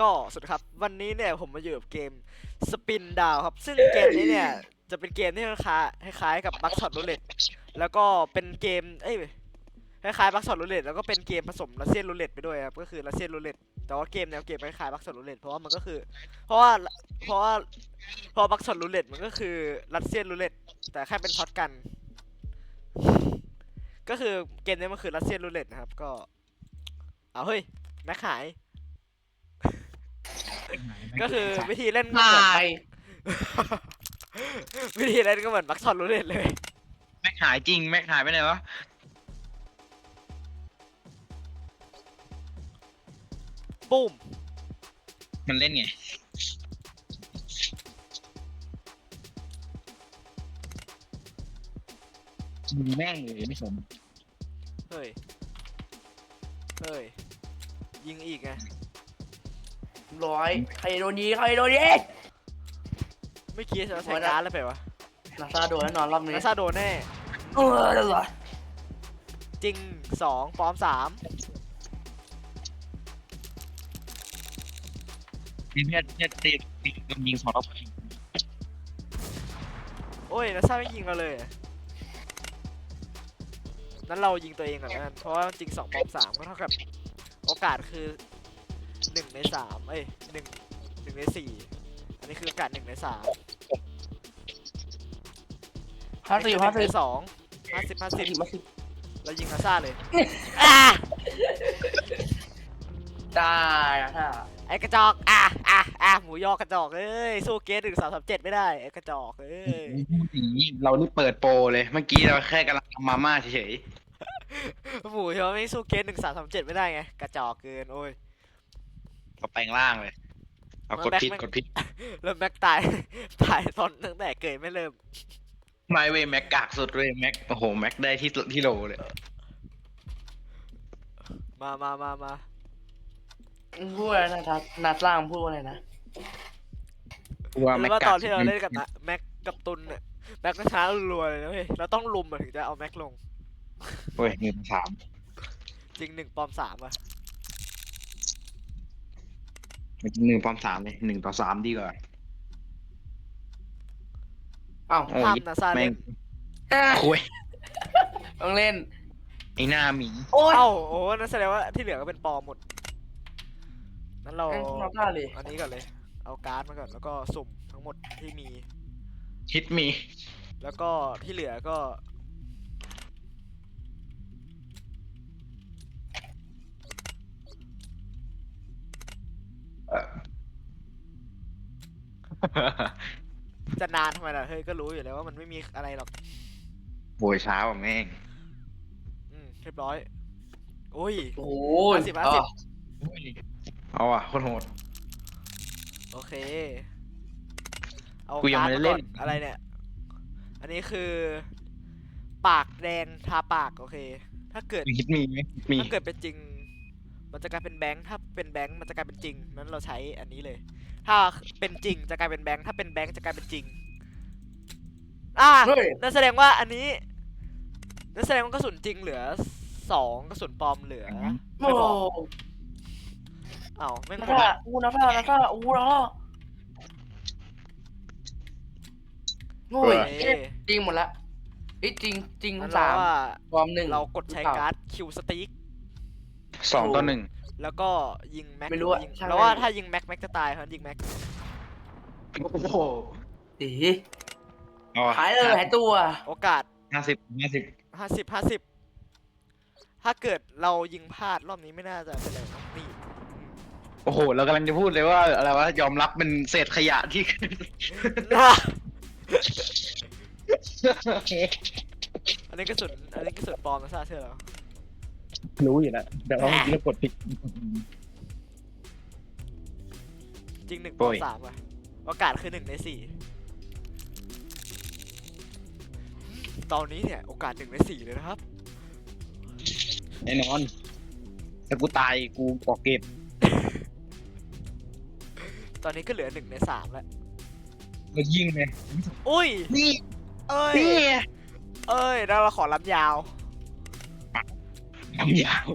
ก็สวัสดีครับ วันนี้เนี่ยผมมาอยู่กับเกมสปินดาวครับ ซึ่งเกมนี้เนี่ยจะเป็นเกมที่คล้ายๆคล้ายๆกับบัคช็อตรูเล็ตแล้วก็เป็นเกมเอ้ยคล้ายๆบัคช็อตรูเล็ตแล้วก็เป็นเกมผสมรัสเซียนรูเล็ตไปด้วยครับก็คือรัสเซียนรูเล็ตแต่ว่าเกมแนวเกมคล้ายๆบัคช็อตรูเล็ตเพราะว่ามันก็คือ เพราะว่าเพราะว่าเพราะบัคช็อตรูเล็ตมันก็คือรัสเซียนรูเล็ตแต่แค่เป็นช็อตกัน ก็คือเกมนี้มันคือรัสเซียนรูเล็ตนะครับก็เอาเฮ้ยแม็กหาย ก็คือวิธีเล่นก็หเหมือนาย วิธีเล่นก็เหมือนบักซอนรูเล็ตเลย แม็กหายจริง แม็กหายไปไหนวะ ปุ้ม มันเล่นไงยิงแม่งเลยไม่สนเฮ้ย เฮ้ย ยิงอีกไง ร้อยใครโดนยีใครโดนยีไม่คิดจะใช้การ์ดแล้วไปวะนาซาโดนแน่นอนรอบนี้นาซาโดนแน่เออเดี๋ยวเหรอจริงสองปลอมสามยิงเนี่ยเนี่ยตีตียิงสองรอบโอ้ยนาซาไม่ยิงเราเลยอะนั้นเรายิงตัวเองก่อนแล้วกันเพราะว่าจริงสองปลอมสามก็เท่ากับ โอกาสคือ หนึ่งในสามเอ้ยหนึ่งหนึ่งในสี่อันนี้คือโอกาสหนึ่งในสามห้าสิบห้าสิบสองห้าสิบห้าสิบห้าสิบแล้วยิงนาซาเลยอะได้นะถ้าไอ้กระจอกอะอะอะหมูยอกระจอกเอ้ยสู้เกสหนึ่งสามสามเจ็ดไม่ได้ไอ้กระจอกเอ้ยเรานี่เปิดโปรเลยเมื่อกี้เราแค่กำลังทำมาม่าเฉยหมูยอไม่สู้เกสหนึ่งสามสามเจ็ดไม่ได้ไงกระจอกเกินโอ้ยๆ เราแปลงร่างเลย เอากดผิดแม็กกดผิดแล้วแม็กตาย ตายตอนตั้งแต่เกิดไม่เริ่ม ไม่เว้ยแม็กกากสุดเว้ยแม็กโอ้โหแม็กได้ที่ที่โหลเลย มามามามาพูดอะไรนะทัศนัดล่างพูดว่าอะไรนะว่าหรืแม็อกว่ากาตอกนที่เราเล่นกับนะแม็กกับตุนเนี่ยแม็กก็ช้ารัวๆเลยนะเว้ยเราต้องลุมอะถึงจะเอาแม็กลง เว้ยหนึ่งสามจริงหนึ่งปลอมสามอะ หนึ่งปอมสามเลยหนึ่งต่อสามดีกว่าอ้าวโอ้ห้ามยนาซาแม่เล่งนคุยต้องเล่น ไอ้หน้าหมีโอ้ยเอ้าโอ้นั่นแสดงว่าที่เหลือก็เป็นปลอมหมดนั้นเราเล่นนาซาเลยอันนี้ก่อนเลย เอาการ์ดมาก่อน แล้วก็สุ่มทั้งหมดที่มีฮิตมีแล้วก็ที่เหลือก็ จะนานทำไมล่ะเฮ้ยก็รู้อยู่แล้วว่ามันไม่มีอะไรหรอกโหยเช้าอะแม่งอืมเรียบร้อยโอ้ย โอ้ยห้าสิบห้าสิบเอาอะโคนโหด โอเค เอากูยังการ์ดไม่ได้มาเล่ก่อนนอะไรเนี่ย อันนี้คือ ปากแดงทาปาก โอเค ถ้าเกิดฮิตมีไหมมี ถ้าเกิดเป็นจริง มันจะกลายเป็นแบงค์ถ้าเป็นแบงค์มันจะกลายเป็นจริงนั้นเราใช้อันนี้เลย ถ้าเป็นจริงจะกลายเป็นแบงค์ถ้าเป็นแบงค์จะกลายเป็นจริงอ่าเฮ้ย นั่นแสดงว่าอันนี้นั่นแสดงว่ากระสุนจริงเหลือสองกระสุนปลอมเหลือโอ้ไม่บอกอ้าวไม่งนาหมดซาละอู้นาซานาซาอู้นาซาโอ้ยเอ้ยจริงหมดละเอ้ยจริงจริงงั้นสาเรามว่าความหนึ่งเรากดใช้การ์ดคิวสติ๊ก สองต่อหนึ่งแล้วก็ยิงแม็กไม่รู้อะยิงช่างแล้วว่าแม่ง ถ้ายิงแม็กแม็กจะตายครับยิงแม็กโอ้โหดีเอาอะหายเลยหายตัว โอกาส ห้าสิบห้าสิบห้าสิบห้าสิบถ้าเกิดเรายิงพลาดรอบนี้ไม่น่าจะเป็นไรนะนี่อืมโอ้โห เรากำลังจะพูดเลยว่าอะไรวะ ยอมรับเป็นเศษขยะที่ น่าอันนี้กระสุนอันนี้กระสุนปลอมนะซาเชื่อเหรอ รู้อยู่แล้วแต่ว่าเมื่อกี้เรากดผิดจริงหนึ่งปลอมโอ้ยสามอะโอกาสคือหนึ่งในสี่ตอนนี้เนี่ย โอกาสหนึ่งในสี่เลยนะครับ แน่นอนถ้ากูตายกูออกเกมตอนนี้ก็เหลือหนึ่งในสามแล้วแล้วยิงเลยอุ้ย นี่ เอ้ย นี่ เอ้ยแล้วเราขอลำยาว ลำยาว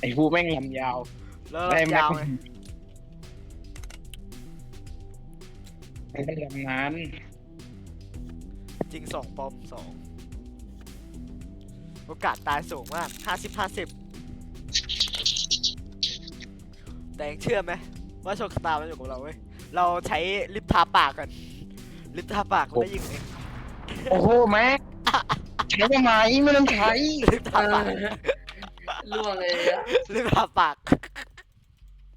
ไอ้ผู้แม่งลำยาวแล้วได้ลำแม็กยาวไงกูไม่ได้ทำงานจริงสองปอมสองโอกาสตายสูงมากห้าสิบห้าสิบแต่ยังเชื่อไหมว่าโชคชะตามันอยู่กับเราเว้ย เราใช้ลิปทาปากกันลิปทาปากมันได้ยิงเองโอ้โหแม็กใช้ทำไมไม่ต้องใช้ลิปทาปาก ล่วงเลยอะลิปทาปาก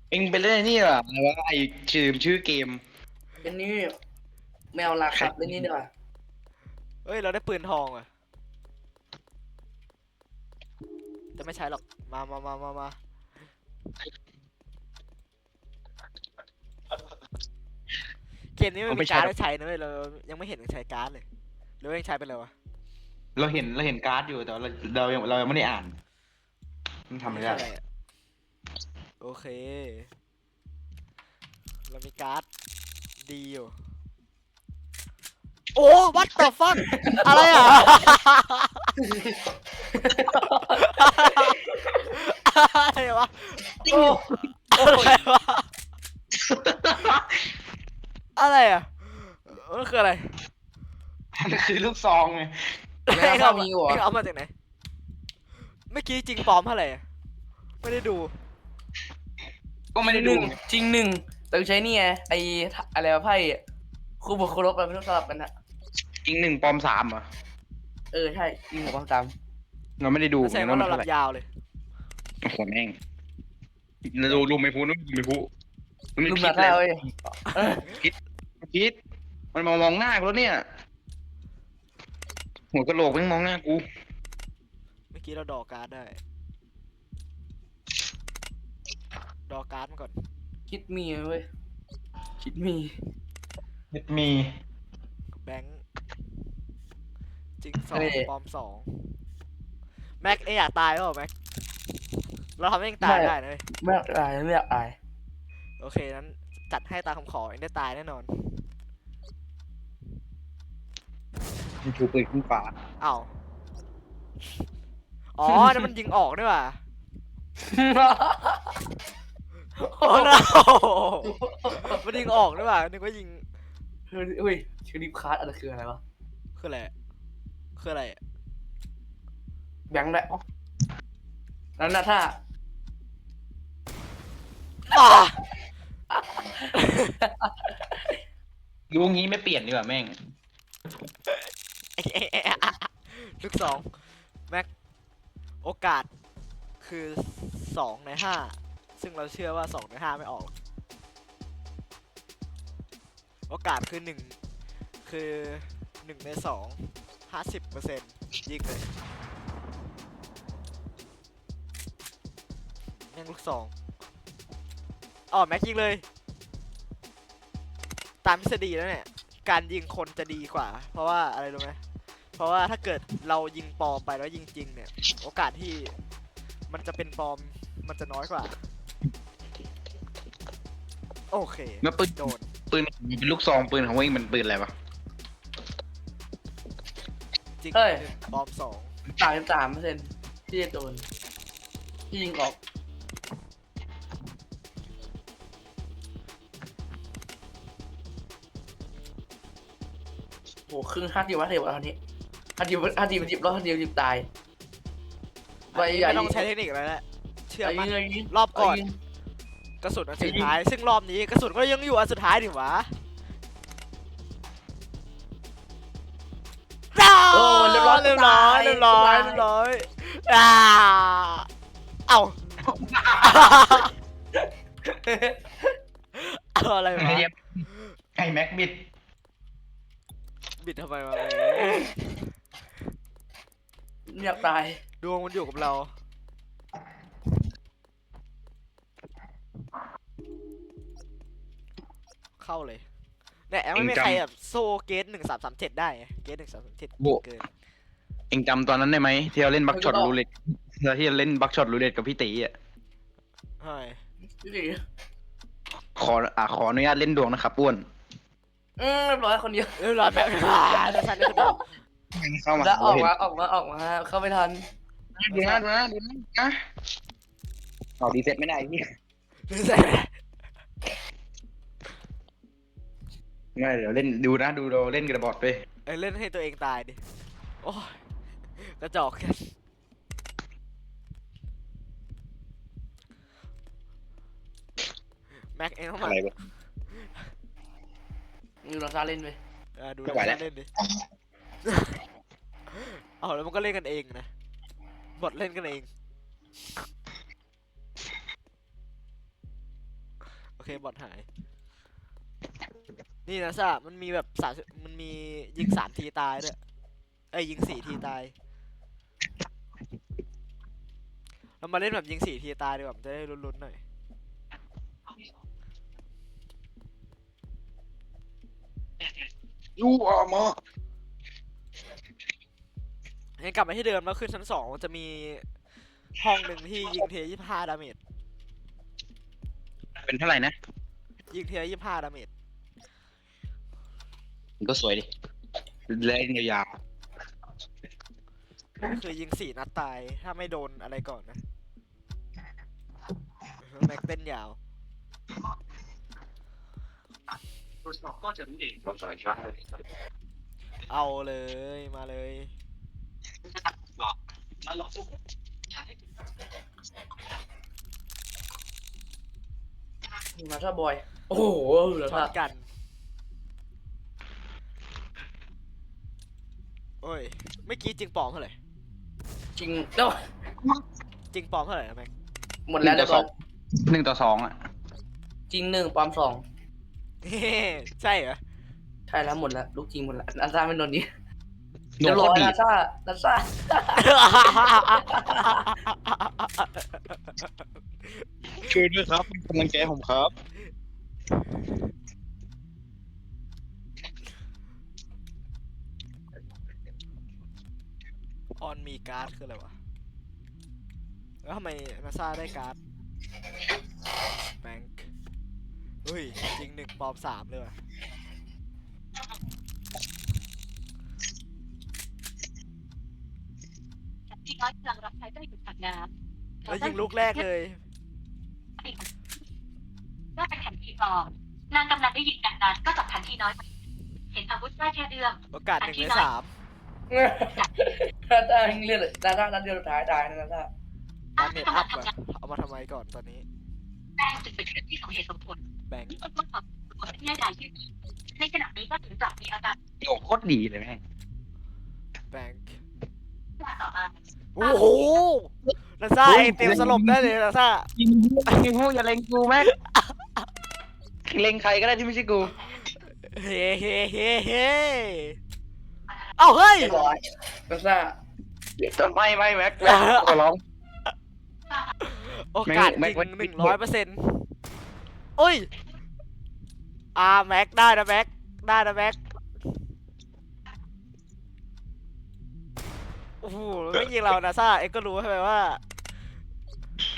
เองไปเล่นไอ้นี่เหรออะไรวะไอชื่อชื่อเกม เป็นนี่แมวลาขับเป็นนี่ดีกว่าเฮ้ย เราได้ปืนทองอะ จะไม่ใช้หรอก มามามามามาเกมนี้ไม่เอาไปมีการ์ดใช้ให้ใช้นะเว้ยเรายังไม่เห็นมันใช้การ์ดเลยหรือว่ายังใช้ไปเลยวะ เราเห็นเราเห็นการ์ดอยู่แต่ว่าเราเรายังเรายังไม่ได้อ่าน มันทำไม่ได้ใช่อะโอเค เรามีการ์ดดีอยู่ โอ้ what the fuck อะไรอะ อะไรวะ โอ้อะไรวะ อะไรอะ มันคืออะไร มันคือลูกซองไงแม่พ่อมีหัวเอ็งเอามาจากไหน เมื่อกี้จริงปลอมเท่าไหร่อะไม่ได้ดู ก็ไม่ได้หดูนึ่งไงจริงหนึ่งแต่ใช้นี่ไงไออะไรวะไพ่ครูบุคคลบเราไม่ต้องสลับกันนะจริงหนึ่งปลอมสามเหรอะเออใช่จริงหัวความจเราไม่ได้ดูแสดงว่าว่ามันเราหเท่าลัไหร่บยาวเลยโอ้โหแม่งเราดูรูมไม่พูดนู่นไม่พูดมันำไม่ลุมคิหนัดกเลแล้วยเว้ยเออคิดมันมามองหน้ากูแล้วเนี่ย หัวกะโหลกแม่งมองหน้ากูเมื่อกี้เราดอการ์ดได้ ดอการ์ดมาก่อน คิดมีเว้ย คิดมีมีแบงค์จริงสองปลอมสองแม็กเอยอยากตายเปล่าแม็กเราทำให้เองตายได้นะเว้ยไม่อยากอายไม่อยากอายโอเคนั้นจัดให้ตามคำขอเองได้ตายแน่นอนมันชูปืนขึ้นฟ้าอ้าว อ๋อนั่นมันยิงออกด้วยว่ะโอ้ no มันยิงออกด้วยว่ะนึกว่ายิงเฮ้ยเฮ้ยชื่อดิฟคาร์ดอะไรคืออะไรวะคืออะไรอะคืออะไรอะแบงค์ได้แล้วนะถ้าอ่ารู้งี้ไม่เปลี่ยนดีกว่าแม่งลูกสองแม็ก โอกาสคือสองในห้าซึ่งเราเชื่อว่าสองในห้าไม่ออก โอกาสคือหนึ่งคือหนึ่งในสองห้าสิบเปอร์เซ็นต์ยิงเลยแม่งลูกสองอ๋อแม็กยิงเลย ตามทฤษฎีแล้วเนี่ย การยิงคนจะดีกว่า เพราะว่าอะไรรู้ไหม ราะว่าถ้าเกิดเรายิงปลอมไปแล้วยิงจริงเนี่ย โอกาสที่มันจะเป็นปลอมมันจะน้อยกว่า โอเคแล้วปืนโดนปืนเป็นลูกซองปืนของเองมันปืนอะไรวะจริงเฮ้ย หนึ่งปลอมสองสามสามเปอร์เซ็นต์ที่จะโดนที่ยิงออกโหครึ่งห้าทีวัดเดียวตอนนี้ ห้าทีห้าทีมันจิบแล้วห้าทีมันจิบตายอันนี้ไม่ต้องใช้เทคนิคอะไรแล้วเชื่อไอ้มั้ยิยงไอ้ยิงรอบก่อนไยิงกระสุนอันสุดไอ้ยิงท้าย ซึ่งรอบนี้กระสุนก็ยังอยู่อันสุดท้ายดิวะโอ้เรียบร้อยเรียบร้อยเรียบร้อยเรียบร้อยอ่าเอ้าเอาอะไรวะไอ้แม็กบิดบิดทำไมวะ อยากตาย ดวงมันอยู่กับเรา เข้าเลยเนี่ยไม่มีใครแบบโซเกตหนึ่งสามสามเจ็ดได้ไงเกตหนึ่งสามสามเจ็ดเกินเองจำตอนนั้นได้ไหมที่เราเล่นบักช็อตรูเล็ตเราที่เราเล่นบักช็อตรูเล็ตกับพี่ตีอะใช่พี่ตีขออะขออนุญาตเล่นดวงนะครับอ้วน อืมเรียบร้อยคนเดียวเรียบร้อยแบบแต่ฉันนี่คือ แบบเข้ามาแล้วออกเห็นมาออกมาออกมาเข้าไม่ทันดูนะดูนะดูนะนะเอาดีเซ็ตไม่ได้พี่ไม่เดี๋ยวเล่นดูนะดูเราเล่นกระบอดไปเอ้ยเล่นให้ตัวเองตายดิโอ้ยกระจอกกันแม็กเองต้องมาอะไรวะมีเราซาเล่นไปเออดูไม่ไหวแล้ว เล่นดิ เอาแล้วมันก็เล่นกันเองนะบทเล่นกันเอง โอเคบอทหาย นี่นะซ่ามันมีแบบสามมันมียิงสามทีตายด้วย เอ้ยยิงสี่ทีตาย เรามาเล่นแบบยิงสี่ทีตายดีกว่ามันจะได้ลุ้นๆหน่อยยูออกมา ให้กลับมาที่เดิมแล้วขึ้นชั้นสองมันจะมีห้องหนึ่งที่ยิงเทียยี่ห้าดาเมจเป็นเท่าไหร่นะยิงเทียยี่ห้าดาเมจมันก็สวยดิเล่นยาวคือยิงสี่นัดตายถ้าไม่โดนอะไรก่อนนะแม็กเต้นยาวเอาเลยมาเลย มาซาบอย โอ้โหเราช็อตกัน โอ้ยเมื่อกี้จริงปอมเท่าไหร่ จริงเนาจริงปอมเท่าไหร่แม็กหมดแล้วเรียบร้อยหนึ่งต่อสองอะ จริงหนึ่งปลอมสองเฮ้ใช่เหรอ ใช่แล้วหมดแล้ว ลูกจริงหมดแล้วนาซาเป็นโดนนี้ หนูเรียบโคร้อตรยดีนาซานาซาช่วยด้วยครับกำลังใจผมครับ ออนมีการ์ดคืออะไรวะ แล้วทำไมนาซาได้การ์ดแบงค์อุ้ย จริงหนึ่งปลอมสามเลยว่ะ น้อยกำลังรับใช้ได้หยุดผักน้ำแล้วยิงลูกแรกเลยก็เป็นแผ่นทีปลอมนางกำลังได้ยินดังนั้นก็จับทันทีน้อย เห็นอาวุธได้แค่เอื้อมโอกาสหนึ่งในสามนาซาเลือดนาซานัดเดียวสุดท้ายตายนะนาซาดาเมจอัพอะเอามาทำไมก่อนตอนนี้แป้งจึงเป็นเรื่องที่สมเหตุสมผลแบงค์เมื่อความผลที่ได้ที่ในขณะนี้ก็ถึงกลับมีอาการโอ้โคตรดีเลยแม่งแบงค์ว่าต่อมา โอ้โหนาซาเองเตรียมสลบได้เลยนาซายิงยิงพวกอย่าเล็งกูแม่งเล็งใครก็ได้ที่ไม่ใช่กู เฮ้เฮ้เฮ้เฮ้เอ้าเฮ้ยเรียบร้อยนาซาไม่ไม่แม็กแม็กขอร้องโอกาสแม็จกริงแม็กหนึ่งร้อยเปอร์เซ็นต์โอ้ยอ่าแม็กได้นะแม็กได้นะแม็ก โอ้โหไม่ยิงเรานะซ่าเอ็งก็รู้ใช่ไหมว่า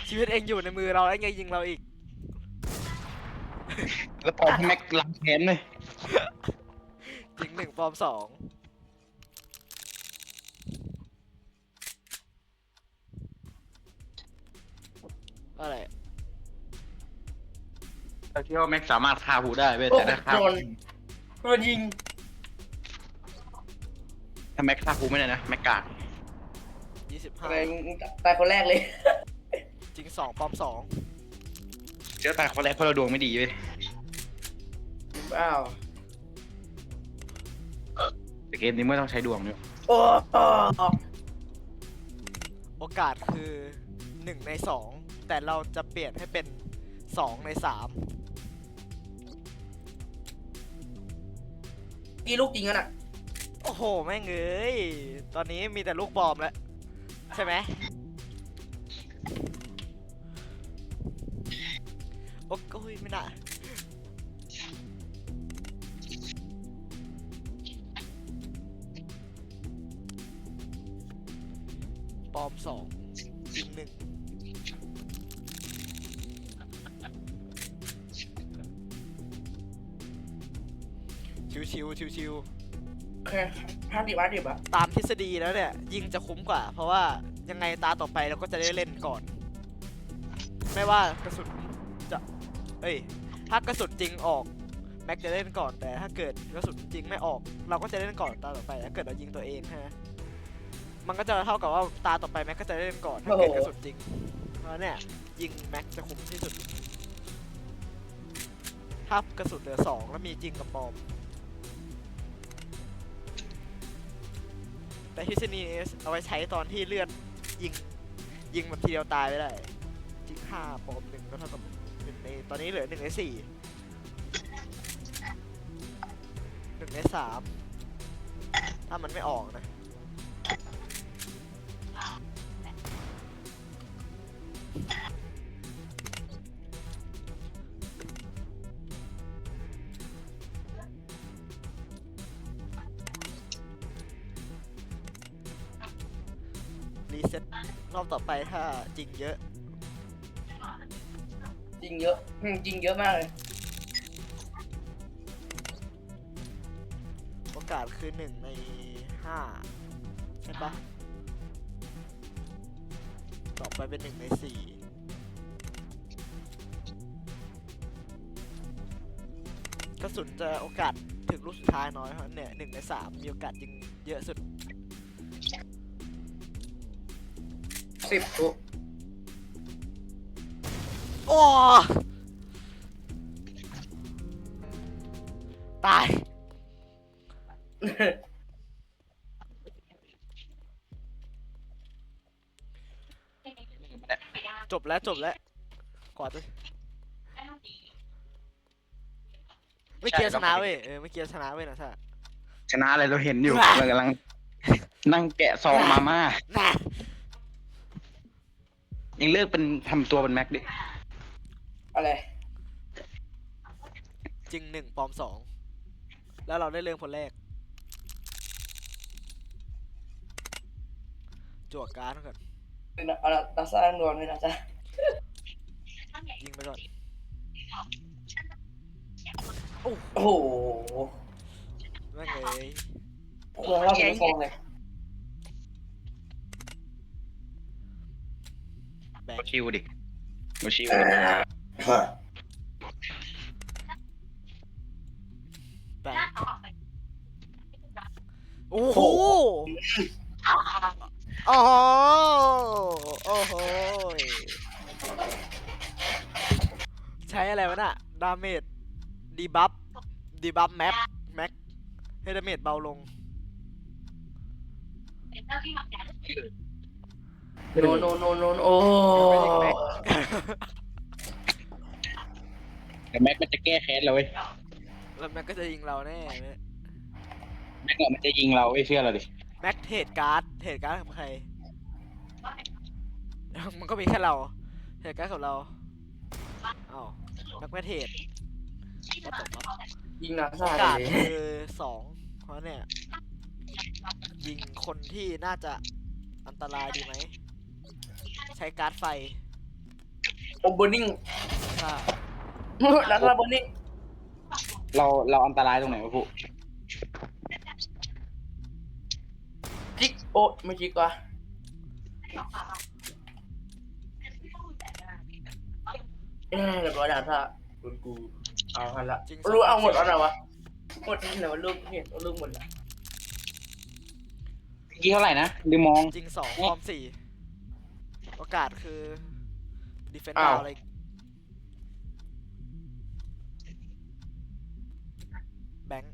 ชีวิตเอ็งอยู่ในมือเราแล้วยังยิงเราอีก แล้วปล่อยให้แม็กล้างแค้นเลยยิงหนึ่งปลอมสองอะไรเราคิดว่าแม็กสามารถฆ่าผู้ได้เว้ยโอ้แต่ถ้าฆ่าโดนโดนยิงถ้าแม็กฆ่าผู้ไม่ได้นะแม็กกาด ยี่สิบห้าอะไรมึงมึงตายคนแรกเลย จริงสองปลอมสองเดี๋ยวตายคนแรกเพราะเราดวงไม่ดีเว้ยอ้าว แต่เกมนี้ไม่ต้องใช้ดวงเนี่ยโอ้โอ้โอ้โอกาสคือหนึ่งในสองแต่เราจะเปลี่ยนให้เป็นสองในสามกี่ลูกจริงกันอะ โอ้โห แม่งเอ้ย ตอนนี้มีแต่ลูกบอมแล้ว ใช่ไหมโอ้โยไม่น่าปอมสองจริงหนึ่งชิวชิวชิวชิวๆ โอเคห้าสิบห้าสิบอะตามทฤษฎีแล้วเนี่ย ยิงจะคุ้มกว่า เพราะว่ายังไงตาต่อไปเราก็จะได้เล่นก่อน ไม่ว่ากระสุนจะ เอ้ย ถ้ากระสุนจริงออกแม็กจะเล่นก่อนแต่ถ้าเกิดกระสุนจริงไม่ออก เราก็จะเล่นก่อนตาต่อไปถ้าเกิดเรายิงตัวเองฮะมันก็จะเท่ากับว่าตาต่อไปแม็กก็จะเล่นก่อนถ้าเกิดกระสุนจริงเพราะเนี่ยยิงแม็กจะคุ้มที่สุดถ้ากระสุนเหลือสองแล้วมีจริงกับปลอม แต่ทฤษฎีนี้เอาไว้ใช้ตอนที่เลือดยิงยิงแบบทีเดียวตายไม่ได้จริงห้าปอมหนึ่งก็เท่ากับหนึ่งในตอนนี้เหลือหนึ่งในสี่หนึ่งในสามถ้ามันไม่ออกนะ ถ้าจริงเยอะจริงเยอะอืมจริงเยอะมากเลย โอกาสคือหนึ่งในห้าใช่ปะต่อไปเป็นหนึ่งในสี่กระสุนจะโอกาสถึงลูกสุดท้ายน้อยเพราะเนี่ยหนึ่งในสามมีโอกาสยิงเยอะสุด สิบปุ๊โอ้ตาย จบแล้วจบแล้วกว่าจะไม่เกียร์ชนะเว้ยเออไม่เกียร์ชนะเว้ยนะท่าชนะอะไรเราเห็นอยู่ เรากำลัง นั่งแกะซองมาม่า น่ะ ยังเลิกเป็นทำตัวเป็นแม็กดิอะไร จริงหนึ่งปลอมสองแล้วเราได้เรื่องคนแรกจั่วการ์ดก่อนเป็นอะไรตาสร้างดวงเลยนะจ๊ะยิงไปก่อนโอ้โหแม่งเอ้ยเครื่องเล่าเป็นฟองเลย แบงก็ค์ชิวดิก็ชิวแบงค์โอ้โหโอ้โหโอ้โหใช้อะไรวะน่ะดาเมจดีบัฟดีบัฟแมปแม็กให้ดาเมจเบาลง โนโนโนโนโอ้แต่แม็กมันจะแก้แค้นเราเว้ยแล้วแม็กก็จะยิงเราแน่เว้ยแม็กอะมันจะยิงเราเว้ยเชื่อเราดิแม็กเทรดการ์ดเทรดการ์ดกับใคร มันก็มีแค่เราเทรดการ์ดกับเราอ้าวแม็กไม่เทรดก็ตกรอบยิงนาโอซากาสเลยคือสองเพราะเนี่ยยิงคนที่น่าจะอันตรายดีไหมใช้การ์ดไฟโอเบอร์นิ่งถ้านาซาโบนิ่งเราเราอันตรายตรงไหนวะผู้จิกโอ้ไม่จิกว่ะเออเรียบร้อยนาซาคุณกูเอาหันละจริงรู้เอาหมดแล้วนะวะหมดแล้ววะลูกเนี่ยลูกหมดละเมื่อกี้เท่าไหร่นะลืมมองจริงสองพร้อมสี่ โอกาสคือดีเฟนอ้าดาววอะไรแบงค์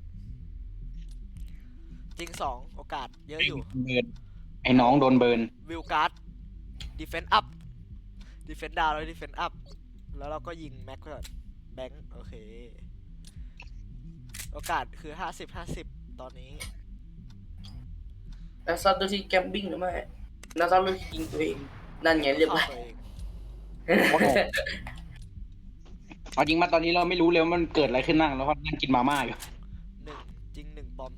จริงสองโอกาสเยอะอยู่เบิร์นไอ้น้องโดนเบิร์นวิลการ์ดดีเฟนต์อัพดีเฟนต์ดาวแล้วดีเฟนต์อัพแล้วเราก็ยิงแม็กก่อนแบงค์โอเค โอกาสคือห้าสิบห้าสิบตอนนี้นาซาตัวที่แกมบิ้งหรือไม่นาซาตัวที่ยิงตัวเอง นั่นไงเรียบร้อยข้าตัวเองเอาจริงมาตอนนี้เราไม่รู้เลยว่ามันเกิดอะไรขึ้นนั่งแล้วก็นั่งกินมาม่าอยู่หนึ่งจริงหนึ่งปลอม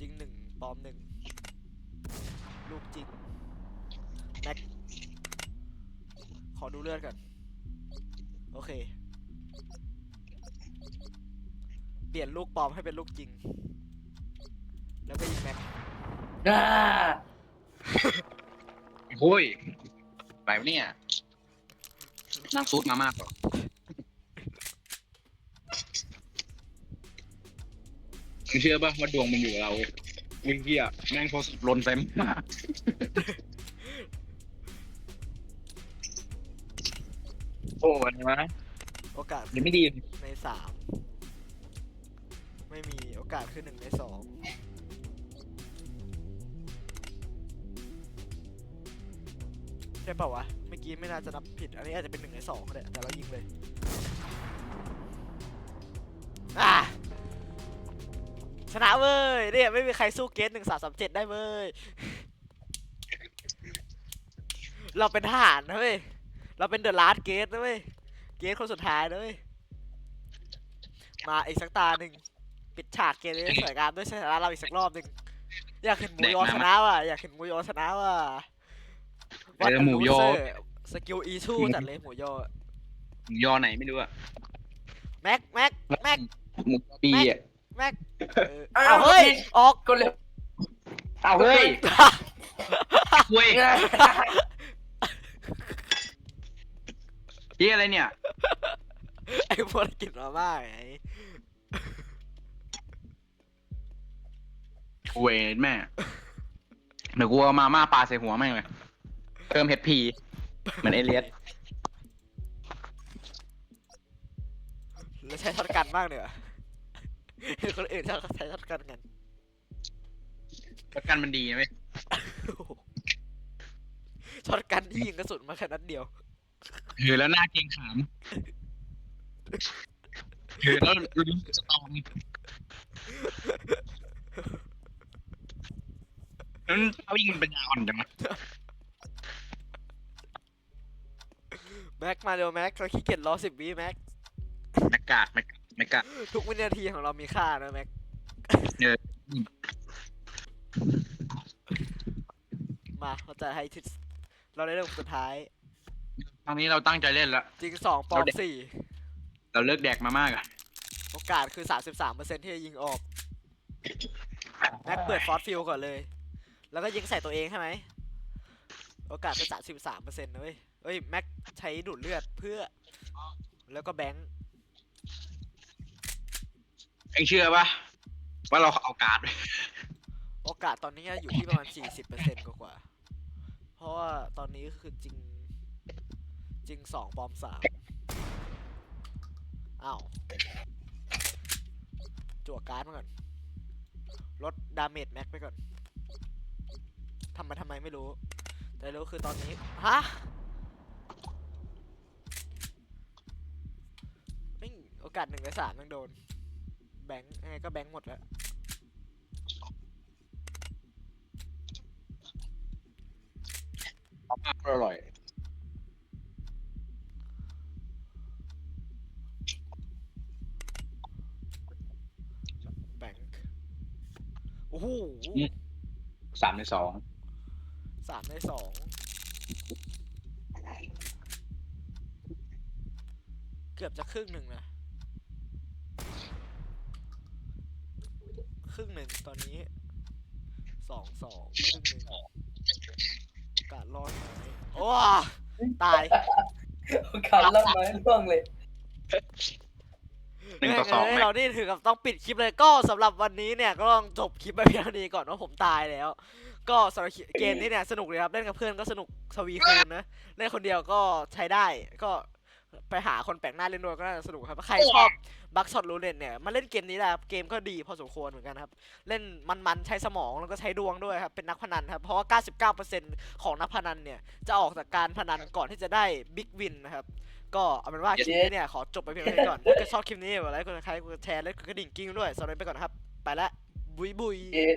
จริงหนึ่งปลอมหนึ่งลูกจริงแม็กขอดูเลือดก่อนโอเค เปลี่ยนลูกปลอมให้เป็นลูกจริง แล้วก็ยิงแม็ก อ่า โอ้ย ไปวะเนี่ยนั่งซูดมาม่าก่อนมึงเชื่อป่ะว่าดวงมันอยู่กับเราวิงเกียแม่งโทรศัพท์หล่นเต็มมาโอ้ยนะโอกาสยังไม่ดี ในสามไม่มีโอกาสคือหนึ่งในสอง ช่เปล่าวะ เมื่อกี้ไม่น่าจะนับผิด อันนี้อาจจะเป็นหนึ่งในสองก็ได้แต่เรายิงเลยอะชนะเว้ยเนี่ยไม่มีใครสู้เกสหนึ่งสามสามเจ็ดได้เว้ย เราเป็นทหารนะเว้ย เราเป็นเดอะลาสเกสนะเว้ย เกสคนสุดท้ายนะเว้ย มาอีกสักตาหนึ่งปิดฉากเกมนี้ให้สวยงามด้วยชนะเราอีกสักรอบหนึ่งอยากเห็นมูยอชนะว่ะอยากเห็นมูยอชนะว่ะ เออหมูยอ สกิลอีทูจัดเลยหมูยอ ยอไหนไม่รู้อะแม็กแม็กแม็กหมูปีอะแม็กเออเอาเฮ้ย ออกก็เลยเอาเฮ้ยเว้ยพี่อะไรเนี่ย ไอ้พวกกินมาม่าไงเวยแม่เดี๋ยวกูเอามาม่าปลาใส่หัวแม่งเลย เติมเห็ดพีเหมือนเอเลียสแล้วใช้ช็อตกันมากเลยอะเห็นคนอื่นชอบใช้ช็อตกันกันประกันมันดีนะเว้ยช็อตกันที่ยิงกระสุนมาแค่นัดเดียว ถือแล้วหน้าเกรงขามถือแล้วลุ้นสตองนั้นเขายิงมันเป็นยาอ่อนจังวะ แม็กมาเร็วแม็กเราขี้เกียจรอสิบวิแม็กแมกกาดแมกแมกกาดทุกวินาทีของเรามีค่านะแม็กเออมาเราจะให้ทิศเราได้เรื่องสุดท้ายครั้งนี้เราตั้งใจเล่นแล้วจริงสองปอมเราเด็กสี่เราเลิกแดกมามากอะโอกาสคือสามสิบสามเปอร์เซ็นที่จะยิงออกแม็กเปิดฟอสฟิลก่อนเลย แล้วก็ยิงใส่ตัวเองใช่ไหมโอกาสเป็นสามสิบสามเปอร์เซ็นต์นะเว้ย เอ้ยแม็กใช้ดูดเลือดเพื่อ แล้วก็แบงค์เอ็งเชื่อปะว่าเราเอาการ์ด โอกาสตอนนี้อยู่ที่ประมาณสี่สิบเปอร์เซ็นต์กว่าๆเพราะว่าตอนนี้คือจริง จริงสองปลอมสามอ้าว จั่วการ์ดมาก่อน ลดดาเมจแม็กไปก่อนทำมาทำไมไม่รู้ แต่รู้คือตอนนี้ ฮะ อกาสหนึ่งในสามยังโดน แบงค์ยังไงก็แบงค์หมดแล้วอร่อย แบงค์โอ้โหอืม สามในสองสามในสองเกือบจะครึ่งหนึ่งนะ ครึ่งหนึ่งตอนนี้สองสองครึ่งหนึ่งกาดรอดไหมโอ้ตายโอกาสล่ำน้อยล่วงเลยหนึ่งต่อสองแม่ไหมเรานี่ถึงกับต้องปิดคลิปเลยก็สำหรับวันนี้เนี่ยก็ต้องจบคลิปไปเพียงเท่านี้ก่อนว่าผมตายแล้ว ก็สำหรับเกมนี้เนี่ยสนุกเลยครับเล่นกับเพื่อนก็สนุกทวีคูณนะเล่นคนเดียวก็ใช้ได้ก็ไปหาคนแปลกหน้าเล่นด้วยก็น่าจะสนุกครับถ้าใครชอบ บัคช็อตรูเล่นเนี่ยมาเล่นเกมนี้แหละครับเกมก็ดีพอสมควรเหมือนกันครับเล่นมันๆใช้สมองแล้วก็ใช้ดวงด้วยครับเป็นนักพนันครับเพราะว่า 99%ของนักพนันเนี่ยจะออกจากการพนันก่อนที่จะได้บิ๊กวินนะครับก็เอาเป็นว่าคลิปนี้เนี่ยขอจบไปเพียงเท่านี้ก่อนถ้าเกิดชอบคลิปนี้อย่าลืมกดไลค์กดแชร์กดกระดิ่งกิ้งด้วยสำหรับวันนี้ไปก่อนนะครับไปละบุยบุยเอ๊ะ